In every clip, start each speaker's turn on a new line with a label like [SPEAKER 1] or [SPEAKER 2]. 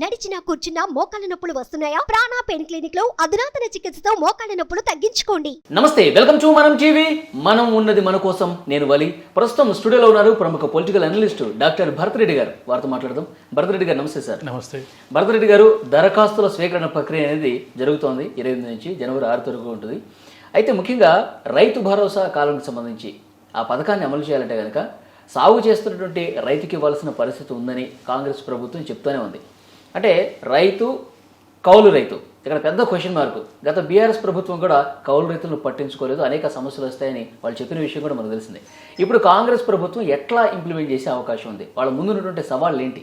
[SPEAKER 1] నడిచినా కూర్చున్నా మోకాళ్ళ నొప్పులు వస్తున్నాయా? ప్రాణా పెయిన్ క్లినిక్లో అధునాతన చికిత్సతో మోకాళ్ళ నొప్పులు తగ్గించుకోండి.
[SPEAKER 2] నమస్తే వెల్కమ్ టు మనం టీవీ. మనం ఉన్నది మన కోసం నేను వలి. ప్రస్తుతం స్టూడియోలో ఉన్నారు ప్రముఖ పొలిటికల్ అనలిస్ట్ డాక్టర్ భరతరెడ్డి గారు. వారితో మాట్లాడదాం. భరతరెడ్డి గారు నమస్తే సార్.
[SPEAKER 3] నమస్తే.
[SPEAKER 2] భరతరెడ్డి గారు దరఖాస్తుల స్వీకరణ ప్రక్రియ అనేది జరుగుతోంది ఇరవై ఎనిమిది నుంచి జనవరి ఆరు వరకు ఉంటుంది. అయితే ముఖ్యంగా రైతు భరోసా కాలానికి సంబంధించి ఆ పథకాన్ని అమలు చేయాలంటే కనుక సాగు చేస్తున్నటువంటి రైతుకి ఇవ్వాల్సిన పరిస్థితి ఉందని కాంగ్రెస్ ప్రభుత్వం చెప్తూనే ఉంది. అంటే రైతు కౌలు రైతు. ఇక్కడ పెద్ద క్వశ్చన్ మార్క్ గత బీఆర్ఎస్ ప్రభుత్వం కూడా కౌలు రైతులను పట్టించుకోలేదు. అనేక సమస్యలు వస్తాయని వాళ్ళు చెప్పిన విషయం కూడా మనకు తెలిసిందే. ఇప్పుడు కాంగ్రెస్ ప్రభుత్వం ఎట్లా ఇంప్లిమెంట్ చేసే అవకాశం ఉంది? వాళ్ళ ముందున్నటువంటి సవాళ్ళు ఏంటి?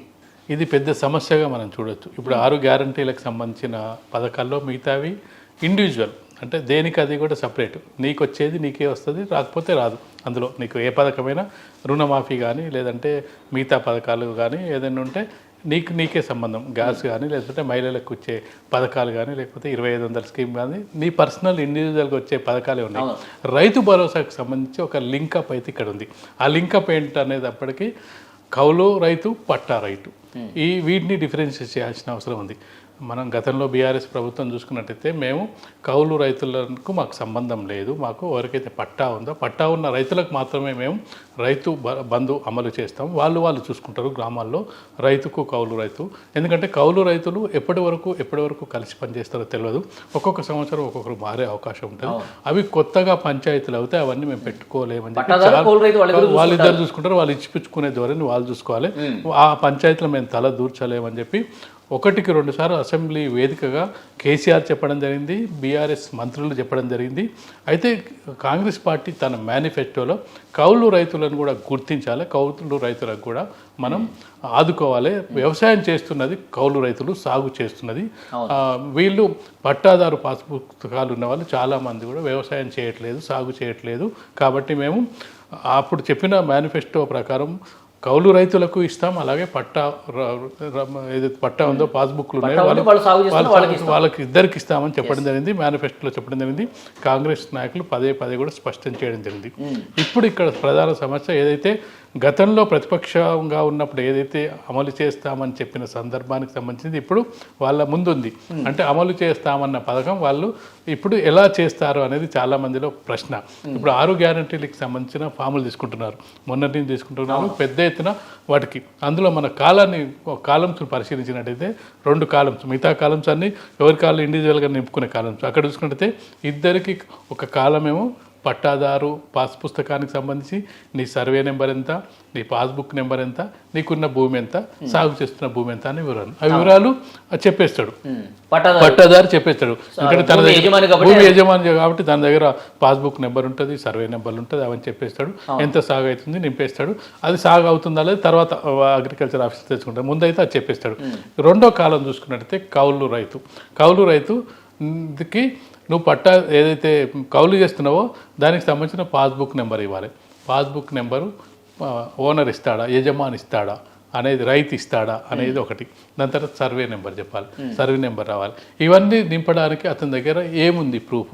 [SPEAKER 3] ఇది పెద్ద సమస్యగా మనం చూడొచ్చు. ఇప్పుడు ఆరు గ్యారంటీలకు సంబంధించిన పథకాల్లో మిగతావి ఇండివిజువల్ అంటే దేనికి అది కూడా సపరేట్. నీకు వచ్చేది నీకే వస్తుంది రాకపోతే రాదు. అందులో నీకు ఏ పథకమైనా రుణమాఫీ కానీ లేదంటే మిగతా పథకాలు కానీ ఏదైనా ఉంటే నీకు నీకే సంబంధం. గ్యాస్ కానీ లేకపోతే మహిళలకు వచ్చే పథకాలు కానీ లేకపోతే ఇరవై ఐదు వందల స్కీమ్ కానీ నీ పర్సనల్ ఇండివిజువల్గా వచ్చే పథకాలే ఉన్నాయి. రైతు భరోసాకు సంబంధించి ఒక లింకప్ అయితే ఇక్కడ ఉంది. ఆ లింకప్ ఏంటి అనేది అప్పటికి కౌలు రైతు పట్టా రైతు. ఈ వీటిని డిఫరెన్షియేట్ చేయాల్సిన అవసరం ఉంది. మనం గతంలో బీఆర్ఎస్ ప్రభుత్వం చూసుకున్నట్టయితే మేము కౌలు రైతులకు మాకు సంబంధం లేదు మాకు ఎవరికైతే పట్టా ఉందో పట్టా ఉన్న రైతులకు మాత్రమే మేము రైతు బ- బంధు అమలు చేస్తాం. వాళ్ళు వాళ్ళు చూసుకుంటారు గ్రామాల్లో రైతుకు కౌలు రైతు. ఎందుకంటే కౌలు రైతులు ఎప్పటి వరకు ఎప్పటి వరకు కలిసి పనిచేస్తారో తెలియదు. ఒక్కొక్క సంవత్సరం ఒక్కొక్కరు మారే అవకాశం ఉంటుంది. అవి కొత్తగా పంచాయతీలు అవుతాయి అవన్నీ మేము పెట్టుకోలేమని చెప్పి
[SPEAKER 2] వాళ్ళిద్దరు
[SPEAKER 3] చూసుకుంటారు. వాళ్ళు ఇచ్చిపుచ్చుకునే ధోరణి వాళ్ళు చూసుకోవాలి. ఆ పంచాయతీలో మేము తల దూర్చలేమని చెప్పి ఒకటికి రెండు సార్లు అసెంబ్లీ వేదికగా కేసీఆర్ చెప్పడం జరిగింది బీఆర్ఎస్ మంత్రులు చెప్పడం జరిగింది. అయితే కాంగ్రెస్ పార్టీ తన మేనిఫెస్టోలో కౌలు రైతులను కూడా గుర్తించాలి. కౌలు రైతులకు కూడా మనం ఆదుకోవాలి. వ్యవసాయం చేస్తున్నది కౌలు రైతులు సాగు చేస్తున్నది. వీళ్ళు పట్టాదారు పాస్ పుస్తకాలు ఉన్న వాళ్ళు చాలామంది కూడా వ్యవసాయం చేయట్లేదు సాగు చేయట్లేదు. కాబట్టి మేము అప్పుడు చెప్పిన మేనిఫెస్టో ప్రకారం కౌలు రైతులకు ఇస్తాం అలాగే పట్టా ఏదైతే పట్టా ఉందో పాస్బుక్లు ఉన్నాయో
[SPEAKER 2] వాళ్ళకి
[SPEAKER 3] వాళ్ళకి ఇద్దరికి ఇస్తామని చెప్పడం జరిగింది మేనిఫెస్టోలో చెప్పడం జరిగింది కాంగ్రెస్ నాయకులు పదే పదే కూడా స్పష్టం చేయడం జరిగింది. ఇప్పుడు ఇక్కడ ప్రధాన సమస్య ఏదైతే గతంలో ప్రతిపక్షంగా ఉన్నప్పుడు ఏదైతే అమలు చేస్తామని చెప్పిన సందర్భానికి సంబంధించింది ఇప్పుడు వాళ్ళ ముందుంది. అంటే అమలు చేస్తామన్న పథకం వాళ్ళు ఇప్పుడు ఎలా చేస్తారు అనేది చాలా మందిలో ప్రశ్న. ఇప్పుడు ఆరు గ్యారంటీలకు సంబంధించిన ఫాములు తీసుకుంటున్నారు. మొన్నటి నుంచి తీసుకుంటున్నారు. పెద్ద ఎత్తున వాటికి. అందులో మన కాలాన్ని కాలమ్స్ పరిశీలించినట్టయితే రెండు కాలమ్స్ మిగతా కాలమ్స్ అన్ని ఎవరి కాలం ఇండివిజువల్గా నింపుకునే కాలమ్స్. అక్కడ చూసుకుంటే ఇద్దరికి ఒక కాలమేమో పట్టాదారు పాస్ పుస్తకానికి సంబంధించి నీ సర్వే నెంబర్ ఎంత నీ పాస్బుక్ నెంబర్ ఎంత నీకున్న భూమి ఎంత సాగు చేస్తున్న భూమి ఎంత అనే వివరాలు. ఆ వివరాలు చెప్పేస్తాడు.
[SPEAKER 2] పట్టాదారు.
[SPEAKER 3] పట్టాదారు చెప్పేస్తాడు. ఎందుకంటే తన
[SPEAKER 2] భూమి
[SPEAKER 3] దగ్గర
[SPEAKER 2] యజమాని కాబట్టి
[SPEAKER 3] భూమి యజమాని కాబట్టి తన దగ్గర పాస్బుక్ నెంబర్ ఉంటుంది సర్వే నెంబర్ ఉంటుంది అవన్నీ చెప్పేస్తాడు. ఎంత సాగు అవుతుంది నింపేస్తాడు. అది సాగు అవుతుందా లేదా తర్వాత అగ్రికల్చర్ ఆఫీస్ తెచ్చుకుంటాడు. ముందైతే అది చెప్పేస్తాడు. రెండో కాలం చూసుకున్నట్టయితే కౌలు రైతు. కౌలు రైతు కి నువ్వు పట్టా ఏదైతే కౌలు చేస్తున్నావో దానికి సంబంధించిన పాస్బుక్ నెంబర్ ఇవ్వాలి. పాస్బుక్ నెంబరు ఓనర్ ఇస్తాడా యజమాని ఇస్తాడా అనేది రైతు ఇస్తాడా అనేది ఒకటి. దాని తర్వాత సర్వే నెంబర్ చెప్పాలి. సర్వే నెంబర్ రావాలి. ఇవన్నీ నింపడానికి అతని దగ్గర ఏముంది ప్రూఫ్?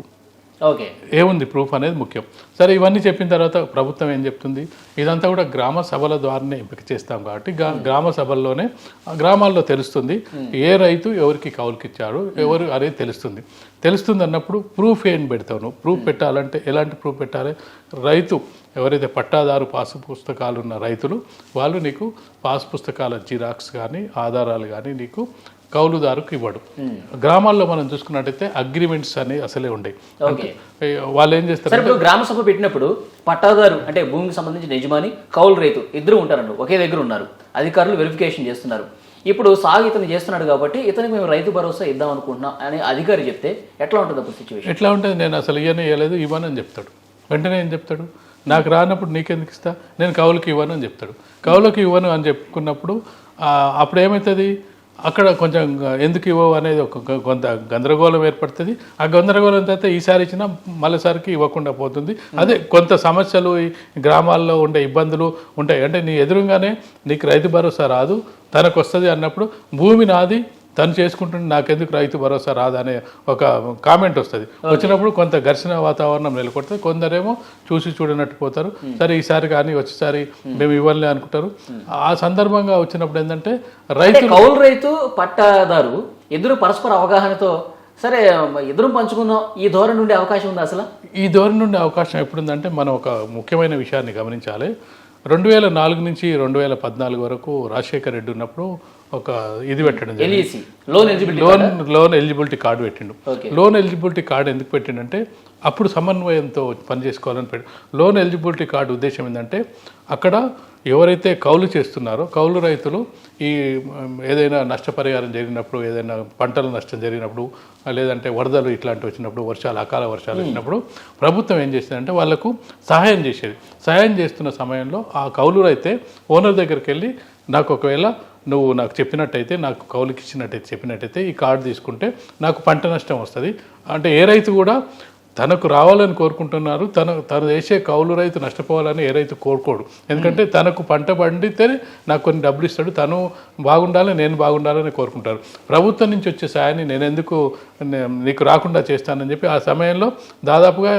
[SPEAKER 2] ఓకే.
[SPEAKER 3] ఏముంది ప్రూఫ్ అనేది ముఖ్యం. సరే ఇవన్నీ చెప్పిన తర్వాత ప్రభుత్వం ఏం చెప్తుంది? ఇదంతా కూడా గ్రామ సభల ద్వారానే ఎంపిక చేస్తాం కాబట్టి గ్రామ సభల్లోనే గ్రామాల్లో తెలుస్తుంది ఏ రైతు ఎవరికి కౌలుకి ఇచ్చాడు ఎవరు అనేది తెలుస్తుంది. తెలుస్తుంది అన్నప్పుడు ప్రూఫ్ ఏం పెడతావు నువ్వు? ప్రూఫ్ పెట్టాలంటే ఎలాంటి ప్రూఫ్ పెట్టాలి? రైతు ఎవరైతే పట్టాదారు పాసు పుస్తకాలు ఉన్న రైతులు వాళ్ళు నీకు పాస్ పుస్తకాల జిరాక్స్ కానీ ఆధారాలు కానీ నీకు కౌలుదారుకు ఇవ్వడు. గ్రామాల్లో మనం చూసుకున్నట్టయితే అగ్రిమెంట్స్ అనేవి అసలే ఏ, వాళ్ళు ఏం చేస్తారు
[SPEAKER 2] ఇప్పుడు గ్రామ సభ పెట్టినప్పుడు పట్టాదారు అంటే భూమికి సంబంధించిన యజమాని కౌలు రైతు ఇద్దరు ఉంటారండి ఒకే దగ్గర ఉన్నారు. అధికారులు వెరిఫికేషన్ చేస్తున్నారు. ఇప్పుడు సాగు ఇతను చేస్తున్నాడు కాబట్టి ఇతనికి మేము రైతు భరోసా ఇద్దాం అనుకుంటున్నాం అని అధికారి చెప్తే ఎట్లా ఉంటుంది అప్పుడు సిచ్యువేషన్
[SPEAKER 3] ఎట్లా ఉంటుంది? నేను అసలు ఇవ్వను ఇవ్వలేదు ఇవ్వను అని చెప్తాడు. వెంటనే ఏం చెప్తాడు? నాకు రానప్పుడు నీకెందుకు ఇస్తా? నేను కౌలుకి ఇవ్వను అని చెప్తాడు. కౌలుకి ఇవ్వను అని చెప్పుకున్నప్పుడు అప్పుడు ఏమవుతుంది అక్కడ కొంచెం ఎందుకు ఇవ్వవు అనేది ఒక కొంత గందరగోళం ఏర్పడుతుంది. ఆ గందరగోళం తర్వాత ఈసారి ఇచ్చినా మళ్ళీసారికి ఇవ్వకుండా పోతుంది. అదే కొంత సమస్యలు ఈ గ్రామాల్లో ఉండే ఇబ్బందులు ఉంటాయి. అంటే నీ ఎదురుగానే నీకు రైతు భరోసా రాదు తనకు వస్తుంది అన్నప్పుడు భూమి నాది తను చేసుకుంటుంటే నాకెందుకు రైతు భరోసా రాదనే ఒక కామెంట్ వస్తుంది. వచ్చినప్పుడు కొంత ఘర్షణ వాతావరణం నెలకొడితే కొందరేమో చూసి చూడనట్టు పోతారు. సరే ఈసారి కానీ వచ్చేసారి మేము ఇవ్వలే అనుకుంటారు. ఆ సందర్భంగా వచ్చినప్పుడు ఏంటంటే రైతు
[SPEAKER 2] కౌలు రైతు పట్టాదారు ఇద్దరు పరస్పర అవగాహనతో సరే ఇద్దరు పంచుకుందాం ఈ ధోరణి ఉండే అవకాశం ఉంది అసలు?
[SPEAKER 3] ఈ ధోరణి నుండి అవకాశం ఎప్పుడుందంటే మనం ఒక ముఖ్యమైన విషయాన్ని గమనించాలి. రెండు వేల నాలుగు నుంచి రెండు వేల పద్నాలుగు వరకు రాజశేఖర్ రెడ్డి ఉన్నప్పుడు ఒక ఇది పెట్టడం
[SPEAKER 2] loan eligibility
[SPEAKER 3] loan eligibility card పెట్టిండు. లోన్ ఎలిజిబిలిటీ కార్డు ఎందుకు పెట్టిండంటే అప్పుడు సమన్వయంతో పని చేసుకోవాలని పెట్టి లోన్ ఎలిజిబిలిటీ కార్డు ఉద్దేశం ఏంటంటే అక్కడ ఎవరైతే కౌలు చేస్తున్నారో కౌలు రైతులు ఈ ఏదైనా నష్టపరిహారం జరిగినప్పుడు ఏదైనా పంటల నష్టం జరిగినప్పుడు లేదంటే వరదలు ఇట్లాంటివి వచ్చినప్పుడు వర్షాలు అకాల వర్షాలు వచ్చినప్పుడు ప్రభుత్వం ఏం చేసేదంటే వాళ్ళకు సహాయం చేసేది. సహాయం చేస్తున్న సమయంలో ఆ కౌలు అయితే ఓనర్ దగ్గరికి వెళ్ళి నాకు ఒకవేళ నువ్వు నాకు చెప్పినట్టయితే నాకు కౌలుకి ఇచ్చినట్టయితే చెప్పినట్టయితే ఈ కార్డు తీసుకుంటే నాకు పంట నష్టం వస్తుంది. అంటే ఏ రైతు కూడా తనకు రావాలని కోరుకుంటున్నారు. తన తను వేసే కౌలు రైతు నష్టపోవాలని ఏ రైతు కోరుకోడు. ఎందుకంటే తనకు పంట పండితేనే నాకు కొన్ని డబ్బులు ఇస్తాడు. తను బాగుండాలి నేను బాగుండాలని కోరుకుంటారు. ప్రభుత్వం నుంచి వచ్చే సాయాన్ని నేను ఎందుకు నీకు రాకుండా చేస్తానని చెప్పి ఆ సమయంలో దాదాపుగా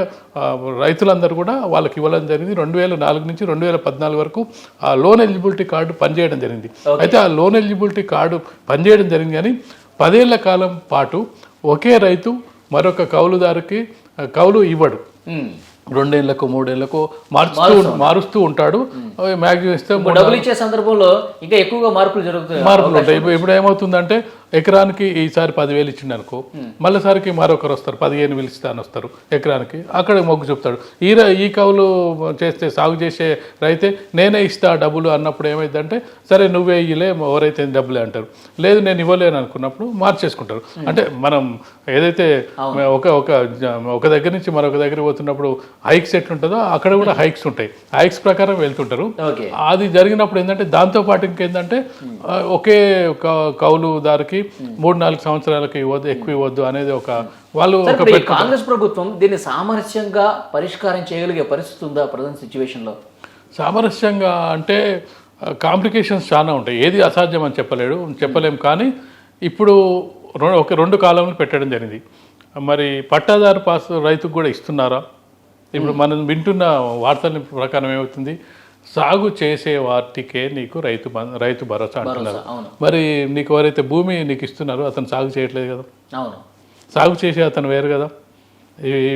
[SPEAKER 3] రైతులందరూ కూడా వాళ్ళకి ఇవ్వడం జరిగింది. రెండు వేల నాలుగు నుంచి రెండు వేల పద్నాలుగు వరకు ఆ లోన్ ఎలిజిబిలిటీ కార్డు పనిచేయడం జరిగింది. అయితే ఆ లోన్ ఎలిజిబిలిటీ కార్డు పనిచేయడం జరిగింది కానీ పదేళ్ళ కాలం పాటు ఒకే రైతు మరొక కౌలుదారుకి కౌలు ఇవ్వడు. రెండేళ్ళకు మూడేళ్ళకు మార్చుతూ మారుస్తూ ఉంటాడు. మ్యాక్సిమం ఇస్తే
[SPEAKER 2] డబ్బులు ఇచ్చే సందర్భంలో ఇంకా ఎక్కువగా మార్పులు జరుగుతాయి
[SPEAKER 3] మార్పులు ఉంటాయి. ఇప్పుడు ఏమవుతుందంటే ఎకరానికి ఈసారి పదివేలు ఇచ్చిండు అనుకో మళ్ళీసారికి మరొకరు వస్తారు పదిహేను వేలు ఇస్తా అని వస్తారు ఎకరానికి. అక్కడ మొగ్గు చూపుతాడు. ఈ ఈ కవులు చేస్తే సాగు చేసే రైతే నేనే ఇస్తా డబ్బులు అన్నప్పుడు ఏమైందంటే సరే నువ్వే ఇయ్యలే ఎవరైతే డబ్బులే అంటారు. లేదు నేను ఇవ్వలేను అనుకున్నప్పుడు మార్చేసుకుంటారు. అంటే మనం ఏదైతే ఒక ఒక ఒక దగ్గర నుంచి మరొక దగ్గర పోతున్నప్పుడు హైక్స్ ఎట్లుంటుందో అక్కడ కూడా హైక్స్ ఉంటాయి. హైక్స్ ప్రకారం వెళ్తుంటారు. అది జరిగినప్పుడు ఏంటంటే దాంతో పాటు ఇంకేంటంటే ఆ, ఒకే క- కౌలుదారుకి మూడు నాలుగు సంవత్సరాలకి ఇవ్వద్దు ఎక్కువ ఇవ్వద్దు అనేది ఒక వాళ్ళు
[SPEAKER 2] కాంగ్రెస్ ప్రభుత్వం దీన్ని సామరస్యంగా పరిష్కారం చేయగలిగే పరిస్థితి ఉందా ప్రజెంట్ సిచ్యువేషన్లో
[SPEAKER 3] సామరస్యంగా అంటే కాంప్లికేషన్స్ చాలా ఉంటాయి. ఏది అసాధ్యం అని చెప్పలేడు చెప్పలేం కానీ ఇప్పుడు ఒక రెండు కాలంలో పెట్టడం జరిగింది. మరి పట్టాదారు పాస్ రైతుకు కూడా ఇస్తున్నారా? ఇప్పుడు మనం వింటున్న వార్తల ప్రకారం ఏమవుతుంది? సాగు చేసే వాటికే నీకు రైతు రైతు భరోసా అంటున్నారు. మరి నీకు ఎవరైతే భూమి నీకు ఇస్తున్నారో అతను సాగు చేయట్లేదు కదా?
[SPEAKER 2] అవును.
[SPEAKER 3] సాగు చేసే అతను వేరు కదా?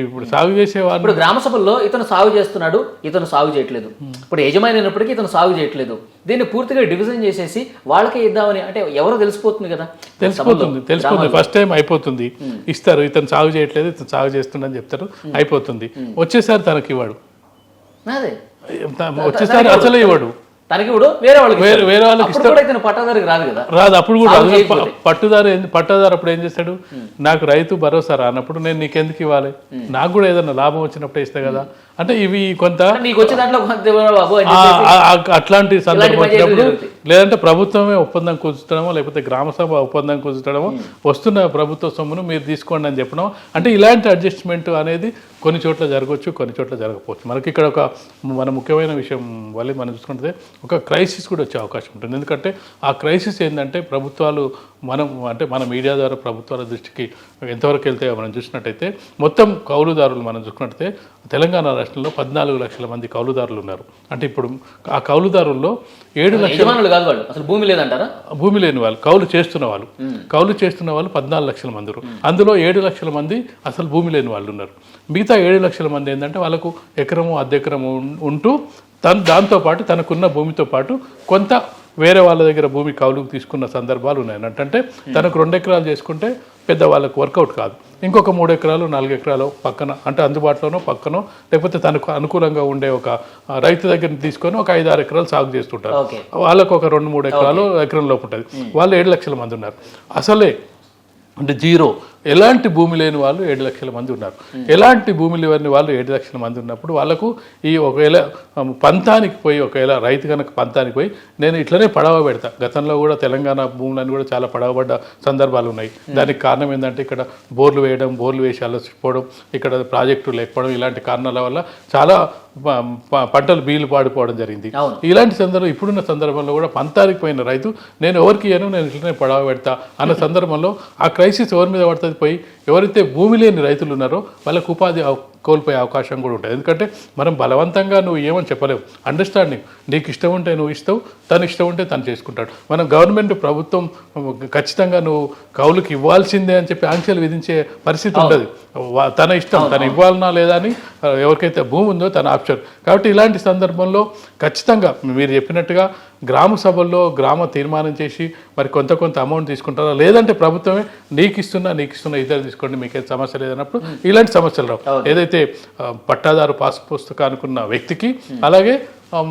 [SPEAKER 3] ఇప్పుడు సాగు చేసే వాళ్ళు
[SPEAKER 2] ఇప్పుడు గ్రామ సభల్లో ఇతను సాగు చేస్తున్నాడు ఇతను సాగు చేయట్లేదు. ఇప్పుడు యజమాని అయినప్పటికీ ఇతను సాగు చేయట్లేదు. దీన్ని పూర్తిగా డివిజన్ చేసేసి వాళ్ళకే ఇద్దామని అంటే ఎవరో తెలిసిపోతుంది కదా.
[SPEAKER 3] తెలిసిపోతుంది తెలిసిపోతుంది. ఫస్ట్ టైం అయిపోతుంది. ఇస్తారు ఇతను సాగు చేయట్లేదు ఇతను సాగు చేస్తుండని చెప్తారు అయిపోతుంది. వచ్చేసారి తనకి ఇవ్వడు
[SPEAKER 2] అదే
[SPEAKER 3] వచ్చేసారి అసలే ఇవ్వడు.
[SPEAKER 2] తనకి ఇప్పుడు వేరే వాళ్ళకి
[SPEAKER 3] వేరే-. వేరే వాళ్ళకి
[SPEAKER 2] ఇతను పట్టాదారికి రాదు కదా.
[SPEAKER 3] రాదు. అప్పుడు కూడా పట్టుదారు పట్టాదారు అప్పుడు ఏం చేస్తాడు? నాకు రైతు భరోసా రానప్పుడు నేను నీకెందుకు ఇవ్వాలి? నాకు కూడా ఏదైనా లాభం వచ్చినప్పుడే ఇస్తా కదా. అంటే ఇవి కొంత
[SPEAKER 2] నీకు వచ్చే దాంట్లో
[SPEAKER 3] అట్లాంటి సందర్భం వచ్చినప్పుడు. లేదంటే ప్రభుత్వమే ఒప్పందం కూర్చడమో లేకపోతే గ్రామ సభ ఒప్పందం కూర్చడమో వస్తున్న ప్రభుత్వ సొమ్మును మీరు తీసుకోండి అని చెప్పడం. అంటే ఇలాంటి అడ్జస్ట్మెంట్ అనేది కొన్ని చోట్ల జరగవచ్చు కొన్ని చోట్ల జరగకపోవచ్చు. మనకి ఇక్కడ ఒక మన ముఖ్యమైన విషయం వల్ల మనం చూసుకుంటే ఒక క్రైసిస్ కూడా వచ్చే అవకాశం ఉంటుంది. ఎందుకంటే ఆ క్రైసిస్ ఏంటంటే ప్రభుత్వాలు మనం అంటే మన మీడియా ద్వారా ప్రభుత్వాల దృష్టికి ఎంతవరకు వెళ్తాయో మనం చూసినట్టయితే మొత్తం కౌలుదారులు మనం చూసుకున్నట్టయితే తెలంగాణ రాష్ట్రంలో పద్నాలుగు లక్షల మంది కౌలుదారులు ఉన్నారు. అంటే ఇప్పుడు ఆ కౌలుదారుల్లో ఏడు లక్షల
[SPEAKER 2] కాదు వాళ్ళు. అసలు భూమి లేదంటారా?
[SPEAKER 3] భూమి లేని వాళ్ళు కౌలు చేస్తున్న వాళ్ళు. కౌలు చేస్తున్న వాళ్ళు పద్నాలుగు లక్షల మంది అందులో ఏడు లక్షల మంది అసలు భూమి లేని వాళ్ళు ఉన్నారు. మిగతా ఏడు లక్షల మంది ఏంటంటే వాళ్ళకు ఎకరము అద్దెకరము ఉంటూ తను దాంతోపాటు తనకున్న భూమితో పాటు కొంత వేరే వాళ్ళ దగ్గర భూమి కౌలుకు తీసుకున్న సందర్భాలు ఉన్నాయి అంటే తనకు రెండు ఎకరాలు చేసుకుంటే పెద్ద వాళ్ళకు వర్కౌట్ కాదు. ఇంకొక మూడు ఎకరాలు నాలుగు ఎకరాలు పక్కన అంటే అందుబాటులోనో పక్కనో లేకపోతే తనకు అనుకూలంగా ఉండే ఒక రైతు దగ్గర తీసుకొని ఒక ఐదు ఆరు ఎకరాలు సాగు చేస్తుంటారు. వాళ్ళకు ఒక రెండు మూడు ఎకరాలు ఎకరం లోపు ఉంటుంది. వాళ్ళు ఏడు లక్షల మంది ఉన్నారు. అసలే అంటే జీరో ఎలాంటి భూమి లేని వాళ్ళు ఏడు లక్షల మంది ఉన్నారు. ఎలాంటి భూమి లేని వాళ్ళు ఏడు లక్షల మంది ఉన్నప్పుడు వాళ్ళకు ఈ ఒకవేళ పంతానికి పోయి ఒకవేళ రైతు కనుక పంతానికి పోయి నేను ఇట్లనే పడవ పెడతా. గతంలో కూడా తెలంగాణ భూములను కూడా చాలా పడవబడ్డ సందర్భాలు ఉన్నాయి. దానికి కారణం ఏంటంటే ఇక్కడ బోర్లు వేయడం బోర్లు వేసి అలసిపోవడం ఇక్కడ ప్రాజెక్టు లేకపోవడం ఇలాంటి కారణాల వల్ల చాలా పంటలు బీలు పాడిపోవడం జరిగింది. ఇలాంటి సందర్భం ఇప్పుడున్న సందర్భంలో కూడా పంతానికి పోయిన రైతు నేను ఎవరికి ఇయ్యను నేను ఇట్లనే పడవ పెడతా అన్న సందర్భంలో ఆ క్రైసిస్ ఎవరి మీద పడుతుంది? పోయి ఎవరైతే భూమి లేని రైతులు ఉన్నారో వాళ్ళకు ఉపాధి కోల్పోయే అవకాశం కూడా ఉంటుంది. ఎందుకంటే మనం బలవంతంగా నువ్వు ఏమని చెప్పలేవు. అండర్స్టాండింగ్ నీకు ఇష్టం ఉంటే నువ్వు ఇస్తావు తను ఇష్టం ఉంటే తను చేసుకుంటాడు. మనం గవర్నమెంట్ ప్రభుత్వం ఖచ్చితంగా నువ్వు కౌలుకి ఇవ్వాల్సిందే అని చెప్పి ఆంక్షలు విధించే పరిస్థితి ఉండదు. తన ఇష్టం తను ఇవ్వాలనా లేదా అని ఎవరికైతే భూమి ఉందో తన ఆప్షన్. కాబట్టి ఇలాంటి సందర్భంలో ఖచ్చితంగా మీరు చెప్పినట్టుగా గ్రామ సభల్లో గ్రామ తీర్మానం చేసి మరి కొంత కొంత అమౌంట్ తీసుకుంటారా? లేదంటే ప్రభుత్వమే నీకు ఇస్తున్నా నీకు ఇస్తున్నా ఇద్దరు తీసుకోండి మీకేం సమస్య లేదన్నప్పుడు ఇలాంటి సమస్యలు రావు. ఏదైతే పట్టాదారు పాస్ పుస్తకానికి ఉన్న వ్యక్తికి అలాగే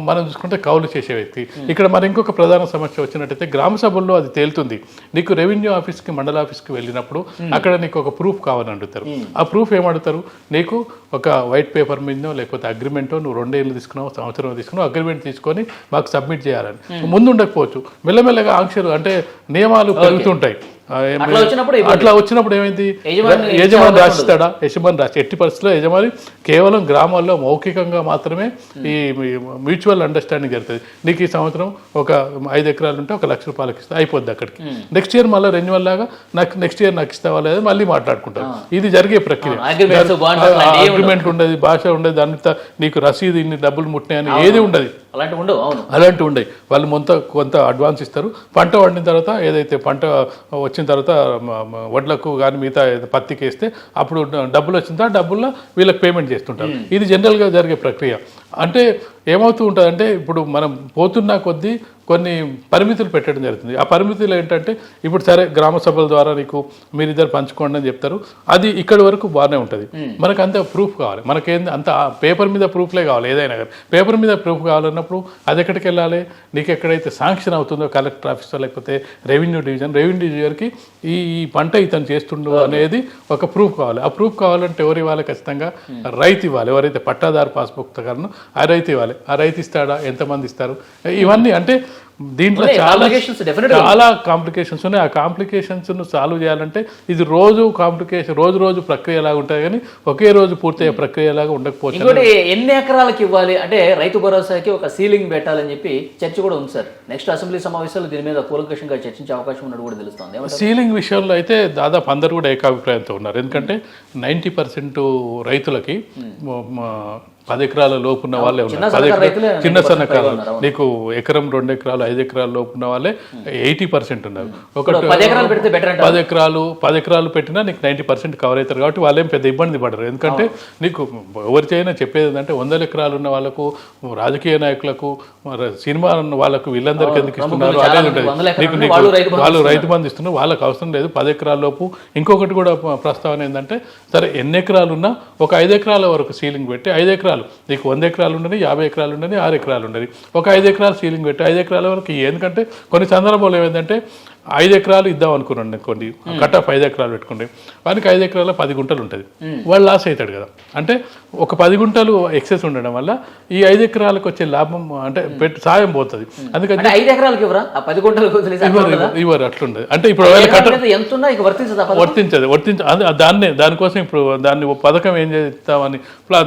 [SPEAKER 3] మనం చూసుకుంటే కౌలు చేసే వ్యక్తి. ఇక్కడ మరి ఇంకొక ప్రధాన సమస్య వచ్చినట్టయితే గ్రామ సభల్లో అది తేలుతుంది. నీకు రెవెన్యూ ఆఫీస్కి మండల ఆఫీస్కి వెళ్ళినప్పుడు అక్కడ నీకు ఒక ప్రూఫ్ కావాలని అడుగుతారు. ఆ ప్రూఫ్ ఏమడుగుతారు? నీకు ఒక వైట్ పేపర్ మీదనో లేకపోతే అగ్రిమెంటో నువ్వు రెండేళ్ళు తీసుకున్నావు సంవత్సరం తీసుకున్నావు అగ్రిమెంట్ తీసుకొని మాకు సబ్మిట్ చేయాలని. ముందు ఉండకపోవచ్చు మెల్లమెల్లగా ఆంక్షలు అంటే నియమాలు పెరుగుతుంటాయి.
[SPEAKER 2] అట్లా వచ్చినప్పుడు
[SPEAKER 3] ఏమైంది?
[SPEAKER 2] యజమాని
[SPEAKER 3] రాసిస్తాడా? యజమాని రాసి ఎట్టి పరిస్థితుల్లో యజమాని కేవలం గ్రామాల్లో మౌఖికంగా మాత్రమే ఈ మ్యూచువల్ అండర్స్టాండింగ్ జరుగుతుంది. నీకు ఈ సంవత్సరం ఒక ఐదు ఎకరాలు ఉంటే ఒక లక్ష రూపాయలకి ఇస్తా అయిపోద్ది అక్కడికి. నెక్స్ట్ ఇయర్ మళ్ళీ రెన్యువల్ లాగా నాకు నెక్స్ట్ ఇయర్ నాకు ఇస్తావా లేదా మళ్ళీ మాట్లాడుకుంటారు. ఇది జరిగే ప్రక్రియ. అగ్రిమెంట్ ఉండదు. భాష ఉండదు అంత నీకు రసీదు ఇన్ని డబ్బులు ముట్టినాయని ఏది ఉండదు.
[SPEAKER 2] అలాంటివి ఉండవు అవును.
[SPEAKER 3] అలాంటివి ఉండయి. వాళ్ళు మొంత కొంత అడ్వాన్స్ ఇస్తారు. పంట వండిన తర్వాత ఏదైతే పంట వచ్చిన తర్వాత వడ్లకు కానీ మిగతా పత్తికి వేస్తే అప్పుడు డబ్బులు వచ్చిన తర్వాత డబ్బుల్లో వీళ్ళకి పేమెంట్ చేస్తుంటారు. ఇది జనరల్గా జరిగే ప్రక్రియ. అంటే ఏమవుతూ ఉంటుంది అంటే ఇప్పుడు మనం పోతున్న కొద్దీ కొన్ని పరిమితులు పెట్టడం జరుగుతుంది. ఆ పరిమితులు ఏంటంటే ఇప్పుడు సరే గ్రామ సభల ద్వారా నీకు మీరిద్దరు పంచుకోండి అని చెప్తారు. అది ఇక్కడి వరకు బాగానే ఉంటుంది. మనకు అంత ప్రూఫ్ కావాలి. మనకేంది అంత పేపర్ మీద ప్రూఫ్లే కావాలి. ఏదైనా కానీ పేపర్ మీద ప్రూఫ్ కావాలన్నప్పుడు అది ఎక్కడికి వెళ్ళాలి? నీకు ఎక్కడైతే శాంక్షన్ అవుతుందో కలెక్టర్ ఆఫీస్లో లేకపోతే రెవెన్యూ డివిజన్ రెవెన్యూ డివిజన్కి ఈ ఈ పంట ఇతను చేస్తుండు అనేది ఒక ప్రూఫ్ కావాలి. ఆ ప్రూఫ్ కావాలంటే ఎవరు ఇవ్వాలి? ఖచ్చితంగా రైతు ఇవ్వాలి. ఎవరైతే పట్టాదారు పాస్ పుస్తకాలను ఆ రైతు ఇవ్వాలి. ఆ రైతు ఇస్తాడా? ఎంతమంది ఇస్తారు? ఇవన్నీ అంటే దీంట్లో చాలా చాలా కాంప్లికేషన్స్ ఉన్నాయి. ఆ కాంప్లికేషన్స్ను సాల్వ్ చేయాలంటే ఇది రోజు కాంప్లికేషన్ రోజు రోజు ప్రక్రియ లాగా ఉంటుంది కానీ ఒకే రోజు పూర్తయ్యే ప్రక్రియ లాగా ఉండకపోవచ్చు.
[SPEAKER 2] ఇంకోటి ఎన్ని ఎకరాలకు ఇవ్వాలి? అంటే రైతు భరోసాకి ఒక సీలింగ్ పెట్టాలని చెప్పి చర్చ కూడా ఉంది సార్. నెక్స్ట్ అసెంబ్లీ సమావేశాలు దీని మీద కూలంకషంగా చర్చించే అవకాశం ఉన్నట్టు కూడా తెలుస్తుంది?
[SPEAKER 3] సీలింగ్ విషయంలో అయితే దాదాపు అందరూ కూడా ఏకాభిప్రాయంతో ఉన్నారు. ఎందుకంటే నైంటీ పర్సెంట్ రైతులకి మ- పది ఎకరాల లోపు ఉన్న వాళ్ళే ఉన్నారు. చిన్న
[SPEAKER 2] 90%
[SPEAKER 3] సన్నకారు. నీకు ఎకరం రెండు ఎకరాలు ఐదు ఎకరాల లోపు ఉన్న వాళ్ళే ఎయిటీ పర్సెంట్ ఉన్నారు.
[SPEAKER 2] ఇప్పుడు పది ఎకరాలు
[SPEAKER 3] పది ఎకరాలు పెట్టినా నీకు నైంటీ పర్సెంట్ కవర్ అవుతారు కాబట్టి వాళ్ళేం పెద్ద ఇబ్బంది పడరు. ఎందుకంటే నీకు ఎవరి చేయనా చెప్పేది ఏంటంటే వందల ఎకరాలు ఉన్న వాళ్ళకు రాజకీయ నాయకులకు సినిమా ఉన్న వాళ్ళకు వీళ్ళందరికీ ఎందుకు ఇస్తున్నారు? అనేది ఉంటుంది. నీకు నీకు
[SPEAKER 2] వాళ్ళు రైతు బంధు
[SPEAKER 3] ఇస్తున్నారు. వాళ్ళకి అవసరం లేదు పది ఎకరాల లోపు. ఇంకొకటి కూడా ప్రస్తావన ఏంటంటే సరే ఎన్ని ఎకరాలు ఉన్నా ఒక ఐదు ఎకరాల వరకు సీలింగ్ పెట్టి ఐదు ఎకరాలు. నీకు వంద ఎకరాలు ఉండని యాభై ఎకరాలు ఉండని ఆరు ఎకరాలు ఉండని. ఒక ఐదు ఎకరాలు సీలింగ్ పెట్టి ఐదు ఎకరాల వరకు ఎందుకంటే కొన్ని సందర్భాలు ఏమైందంటే ఐదు ఎకరాలు ఇద్దాం అనుకున్నాను అనుకోండి. కట్ ఆఫ్ ఐదు ఎకరాలు పెట్టుకోండి వానికి ఐదు ఎకరాల పది గుంటలు ఉంటుంది. వాళ్ళు లాస్ అవుతాడు కదా. అంటే ఒక పది గుంటలు ఎక్సెస్ ఉండడం వల్ల ఈ ఐదు ఎకరాలకు వచ్చే లాభం అంటే పెట్టు సాయం పోతుంది. అందుకని
[SPEAKER 2] ఐదు ఎకరాలకు ఇవ్వరా? పది గుంటలకు
[SPEAKER 3] ఇవ్వరు అట్లుండదు. అంటే ఇప్పుడు కట్ట
[SPEAKER 2] వర్తించదు
[SPEAKER 3] వర్తించ దాన్నే దానికోసం ఇప్పుడు దాన్ని పథకం ఏం చేస్తామని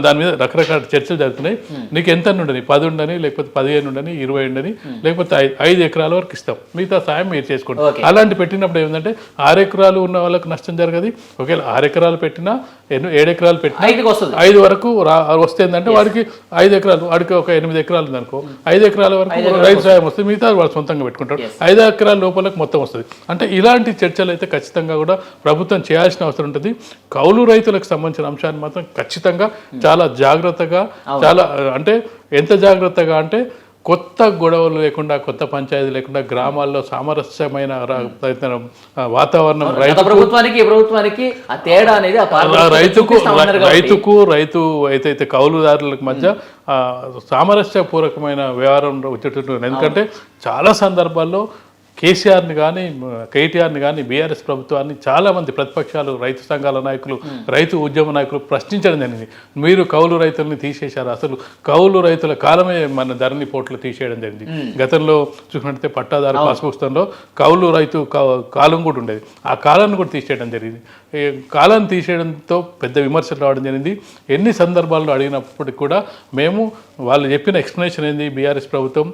[SPEAKER 3] దాని మీద రకరకాల చర్చలు జరుగుతున్నాయి. నీకు ఎంత ఉండని? పది ఉండని లేకపోతే పదిహేను ఉండని ఇరవై ఉండని లేకపోతే ఐదు ఎకరాల వరకు ఇస్తాం. మిగతా సాయం మీరు చేసుకోండి.
[SPEAKER 2] ఓకే.
[SPEAKER 3] అలాంటి పెట్టినప్పుడు ఏంటంటే ఆరు ఎకరాలు ఉన్న వాళ్ళకి నష్టం జరగదు. ఒకవేళ ఆరు ఎకరాలు పెట్టినా ఎన్ని ఏడు ఎకరాలు పెట్టినా ఐదు వరకు వస్తే ఏంటంటే వాడికి ఐదు ఎకరాలు వాడికి ఒక ఎనిమిది ఎకరాలు ఉందనుకో ఐదు ఎకరాల వరకు రైతు సాయం వస్తుంది మిగతా వాడు సొంతంగా పెట్టుకుంటాడు ఐదు ఎకరాల లోపలకు మొత్తం వస్తుంది. అంటే ఇలాంటి చర్చలు అయితే ఖచ్చితంగా కూడా ప్రభుత్వం చేయాల్సిన అవసరం ఉంటుంది. కౌలు రైతులకు సంబంధించిన అంశాన్ని మాత్రం ఖచ్చితంగా చాలా జాగ్రత్తగా చాలా అంటే ఎంత జాగ్రత్తగా అంటే కొత్త గొడవలు లేకుండా కొత్త పంచాయతీ లేకుండా గ్రామాల్లో సామరస్యమైన వాతావరణం
[SPEAKER 2] ప్రభుత్వానికి ప్రభుత్వానికి ఆ తేడా అనేది
[SPEAKER 3] రైతుకు రైతుకు రైతు అయితే కౌలుదారులకు మధ్య సామరస్యపూర్వకమైన వ్యవహారం వచ్చేటట్టు. ఎందుకంటే చాలా సందర్భాల్లో కేసీఆర్ని కానీ కేటీఆర్ని కానీ బీఆర్ఎస్ ప్రభుత్వాన్ని చాలామంది ప్రతిపక్షాలు రైతు సంఘాల నాయకులు రైతు ఉద్యమ నాయకులు ప్రశ్నించడం జరిగింది. మీరు కౌలు రైతుల్ని తీసేశారు. అసలు కౌలు రైతుల కాలమే మన ధరణి పోట్లు తీసేయడం జరిగింది. గతంలో చూసినట్టయితే పట్టాదారు పాస్ పుస్తకంలో కౌలు రైతు కాలం కూడా ఉండేది. ఆ కాలాన్ని కూడా తీసేయడం జరిగింది. కాలాన్ని తీసేయడంతో పెద్ద విమర్శలు రావడం జరిగింది. ఎన్ని సందర్భాల్లో అడిగినప్పటికి కూడా మేము వాళ్ళు చెప్పిన ఎక్స్ప్లెనేషన్ ఏంది? బీఆర్ఎస్ ప్రభుత్వం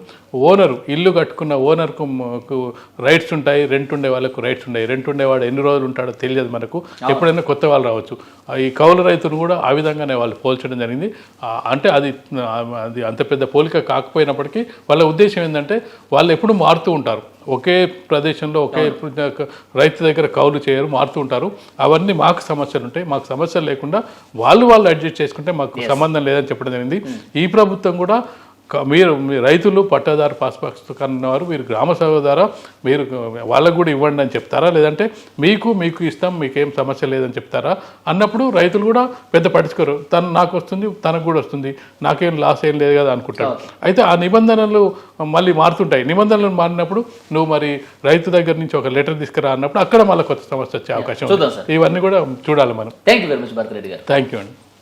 [SPEAKER 3] ఓనరు ఇల్లు కట్టుకున్న ఓనర్కు రైట్స్ ఉంటాయి రెంట్ ఉండే వాళ్ళకు రైట్స్ ఉంటాయి రెంట్ ఉండేవాడు ఎన్ని రోజులు ఉంటాడో తెలియదు మనకు. ఎప్పుడైనా కొత్త వాళ్ళు రావచ్చు. ఈ కౌలు రైతులు కూడా ఆ విధంగానే వాళ్ళు పోల్చడం జరిగింది. అంటే అది అది అంత పెద్ద పోలిక కాకపోయినప్పటికీ వాళ్ళ ఉద్దేశం ఏంటంటే వాళ్ళు ఎప్పుడు మారుతూ ఉంటారు. ఒకే ప్రదేశంలో ఒకే రైతు దగ్గర కౌలు చేయరు మారుతూ ఉంటారు. అవన్నీ మాకు సమస్యలు ఉంటాయి. మాకు సమస్యలు లేకుండా వాళ్ళు వాళ్ళు అడ్జస్ట్ చేసుకుంటే మాకు సంబంధం లేదని చెప్పడం జరిగింది. ఈ ప్రభుత్వం కూడా మీరు మీ రైతులు పట్టాదారు పాస్ పుస్తకం ఉన్నవారు మీరు గ్రామ సభ ద్వారా మీరు వాళ్ళకు కూడా ఇవ్వండి అని చెప్తారా? లేదంటే మీకు మీకు ఇస్తాం మీకేం సమస్య లేదని చెప్తారా? అన్నప్పుడు రైతులు కూడా పెద్ద పట్టించుకోరు. తను నాకు వస్తుంది తనకు కూడా వస్తుంది. నాకేం లాస్ ఏం లేదు కదా అనుకుంటారు అయితే ఆ నిబంధనలు మళ్ళీ మారుతుంటాయి. నిబంధనలు మారినప్పుడు నువ్వు మరి రైతు దగ్గర నుంచి ఒక లెటర్ తీసుకురా అన్నప్పుడు అక్కడ మళ్ళీ కొత్త సమస్య వచ్చే అవకాశం ఇవన్నీ కూడా చూడాలి మనం.
[SPEAKER 2] థ్యాంక్ యూ వెరీ మచ్ గారు.
[SPEAKER 3] థ్యాంక్ యూ అండి.